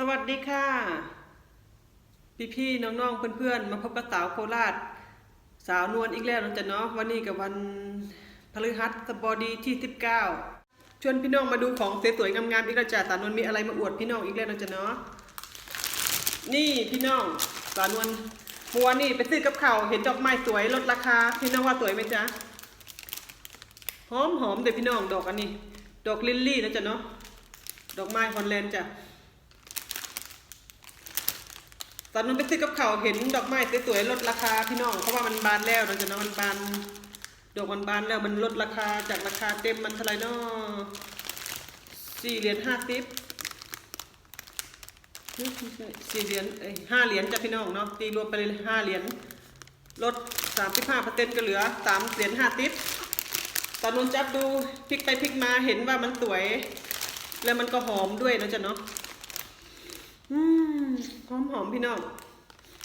สวัสดีค่ะ พี่ๆน้องๆเพื่อนๆ มาพบกับสาวโคราช สาวนวลอีกแล้วนะจ๊ะเนาะวันนี้กับวันพฤหัสบดีที่ 19 ชวนพี่น้องมาดูของสวยๆงามๆอีกแล้วจ้ะสาวนวลมีอะไรมาอวดพี่น้องอีกแล้วนะจ๊ะเนาะนี่พี่น้องสาวนวลมื่อวนนี่ไปซื้อกับเขาเห็นดอกไม้สวยลดราคาพี่น้องว่าสวยไหมจ๊ะหอมหอมเด็พี่น้องดอกอันนี้ ดอกลิลลี่นะจ๊ะเนาะดอกไม้ฮอลแลนด์จ้ะ ตอนนั้นไปซื้อกับเขาเห็นดอกไม้สวยๆลดราคาพี่น้องเพราะว่ามันบานแล้วนะจ๊ะนะมันบานดอกมันบานแล้วมันลดราคาจากราคาเต็มมันเท่าไหร่เนาะสี่เหรียญห้าสิบสี่เหรียญเอ้ห้าเหรียญจ้ะพี่น้องเนาะตีรวมไปเลยห้าเหรียญลดสามสิบห้าเปอร์เซ็นต์ก็เหลือสามเหรียญห้าสิบตอนนู้นจับดูพลิกไปพลิกมาเห็นว่ามันสวย แล้วมันก็หอมด้วยนะจ๊ะเนาะ อืมหอมหอมพี่น้อง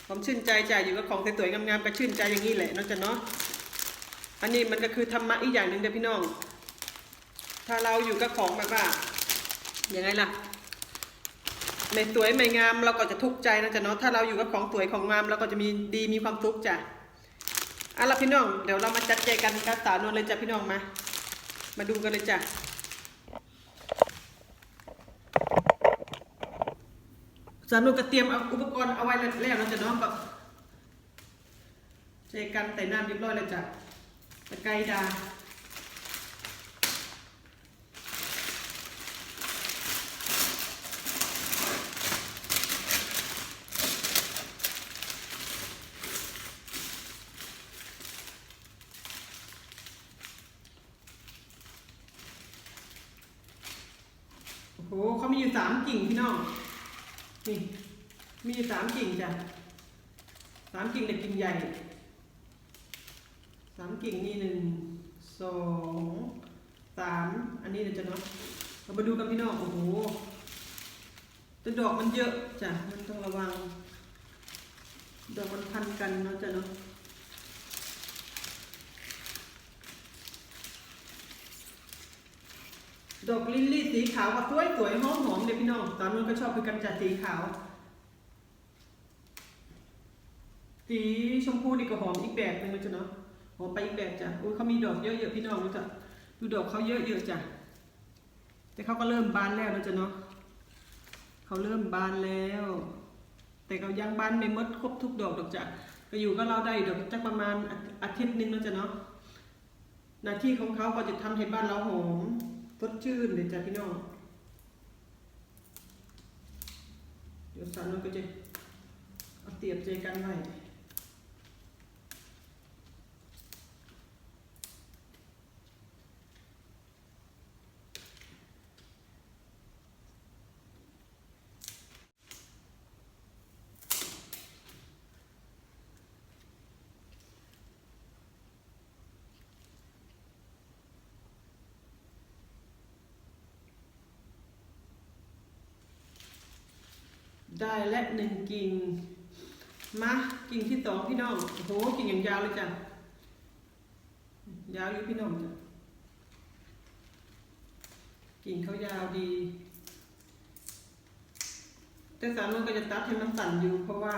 หอมชื่นใจจ่ายอยู่กับของสวยๆงามๆก็ชื่นใจอย่างนี้แหละเนอกจากเนาะอันนี้มันก็คือธรรมะอีกอย่างหนึ่งเด้อพี่น้อง ถ้าเราอยู่กับของแบบว่าอยังไงล่ะไม่สวยไม่งามเราก็จะทุกข์ใจนะจ๊ะเนาะถ้าเราอยู่กับของสวยของงามเราก็จะมีดีมีความสุขจ้ะอาล่ะพี่น้องเดี๋ยวเรามาจัดแจกันกับสาวนวลเลยจ้ะพี่น้องมา มาดูกันเลยจ้ะ สนุกก็เตรียมเอาอุปกรณ์เอาไว้แล้วแล้วจะน้องแบบเจกันใส่น้ำเรียบร้อยแล้วจ้ะตะไคร้ดาโอ้โหเขามีอยู่สามกิ่งพี่น้อง นี่มีสามกิ่งจ้ะสามกิ่งแต่กิ่งใหญ่สามกิ่งนี่หนึ่งสองสามอันนี้เดี๋ยวจะเนาะเรามาดูกันพี่น้องโอ้โหแต่ดอกมันเยอะจ้ะมันต้องระวัง ดอกมันพันกันเนาะจ้ะเนาะ ดอกลิลลี่สีขาวก็สวยสวยหอมหอมเลยพี่น้อง ตอนนั้นก็ชอบคือกันจัดสีขาว สีชมพูนี่ก็หอมอีกแบบหนึงเลยจ้ะเนาะ หอมไปอีกแบบจ้ะอุ้ยเขามีดอกเยอะๆพี่น้องรู้จักดูดอกเขาเยอะๆจ้ะ แต่เขาก็เริ่มบานแล้วนะจ้ะเนาะเขาเริ่มบานแล้ว แต่ก็ยังบานไม่หมดครบทุกดอกดอกจ้ะก็อยู่ก็เราได้ดอกจักประมาณอาทิตย์นึงนะจ้ะเนาะ หน้าที่ของเขาก็จะทำให้บ้านเราหอม สดชื่นเลยจ้ะพี่น้อง เดี๋ยวสารนก็จะเอาเตียบใจกันไว้ ได้และหนึ่งกิ่งมากิ่งที่สองพี่น้องโอ้โหกิ่งอย่างยาวเลยจ้ะยาวอยู่พี่น้องจ้ะกิ่งเขายาวดี แต่สามนก็จะตัดให้มันสั่นอยู่เพราะว่า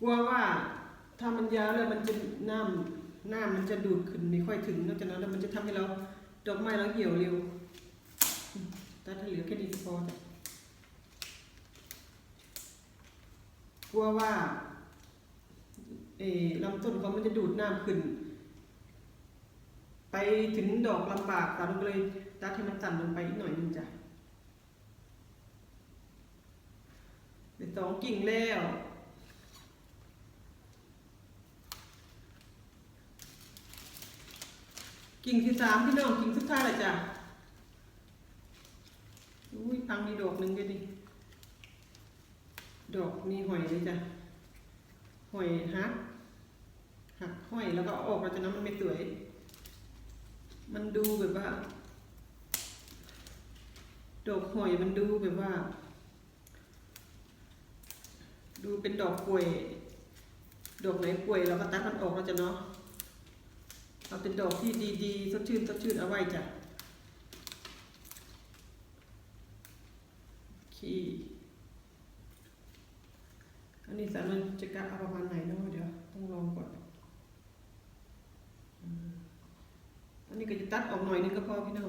กลัวว่าถ้ามันยาวแล้วมันจะน้ำน้ำมันจะดูดขึ้นไม่ค่อยถึงนอกจากนั้นแล้วมันจะทำให้เราดอกไม้เราเหี่ยวเร็วตัดให้เหลือแค่นี้พอจ้ะ กลัวว่าเออลำต้นเขามันจะดูดน้ำขึ้น ไปถึงดอกลำบากตาลงเลยตัดให้มันสั่นลงไปอีกหน่อยหนึงจ้ะเดี๋ยวสองกิ่งแล้วกิ่งที่สามพี่น้องกิ่งสุดท้ายเลยจ้ะอุ้ยพังมีดอกหนึ่งก็ดี ดอกมีหอยเลยจ้ะหอยฮักหักหอยแล้วก็ออกเราจะน้ำมันไม่สวย มันดูแบบว่า ดอกหอยมันดูแบบว่า ดูเป็นดอกป่วย ดอกไหนป่วยเราก็ตัดมันออกเราจะเนาะเอาเป็นดอกที่ดีๆสดชื่นสดชื่นเอาไว้จ้ะโอันนี้สามมันจะกะเอาประมาณไหนเนาะเดี๋ยวต้องลองก่อน อันนี้ก็จะตัดออกหน่อยนึงก็พอพี่น้อง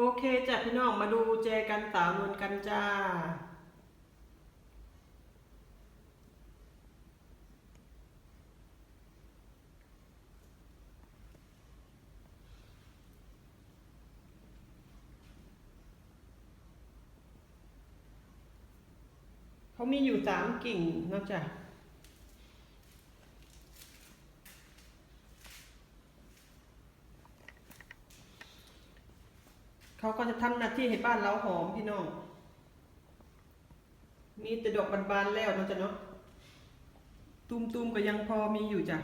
โอ เคจ้ะพี่น้องมาดูแจกันสาวนวลกันจ้า เขามีอยู่สามกิ่งนอกจา เขาก็จะทำหน้าที่ให้บ้านเราหอมพี่น้อง มีแต่ดอกบานๆแล้วนาะจ้ะเนาะตุ้มๆก็ยังพอมีอยู่จ้ะ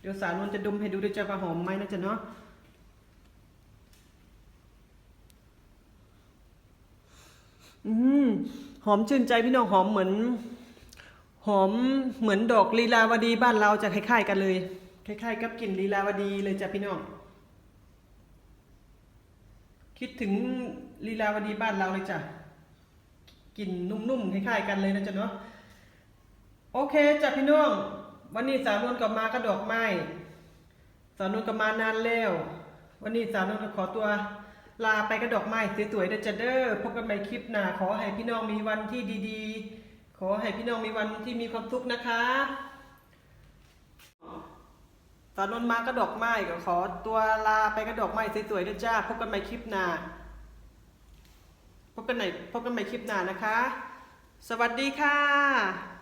เดี๋ยวสาวนวลจะดมให้ดูด้วยจ้ะว่าหอมไหมนะจ๊ะเนาะอืมหอมชื่นใจพี่น้องหอมเหมือน หอมเหมือนดอกลีลาวดีบ้านเราจะคล้ายๆกันเลย คล้ายๆกับกลิ่นลีลาวดีเลยจ้ะพี่น้อง คิดถึงลีลาวดีบ้านเราเลยจ้ะกลิ่นนุ่มๆคล้ายๆกันเลยนะจ๊ะเนาะโอเคจ้ะพี่น้อง วันนี้สาวนวลกลับมาก็ดอกไม้สาวนวลกลับมานานแล้ววันนี้สาวนวลก็ขอตัวลาไปกระดอกไม้สวยๆเด้อจ้ะเด้อพบกันใหม่คลิปหน้าขอให้พี่น้องมีวันที่ดีๆ ขอให้พี่น้องมีวันที่มีความสุขนะคะ ตอนนนมาก็ดอกไม้ก็ขอตัวลาไปกระดอกไม้สวยๆด้วยจ้าพบกันใหม่คลิปหน้าพบกันไหนพบกันใหม่คลิปหน้านะคะ สวัสดีค่ะ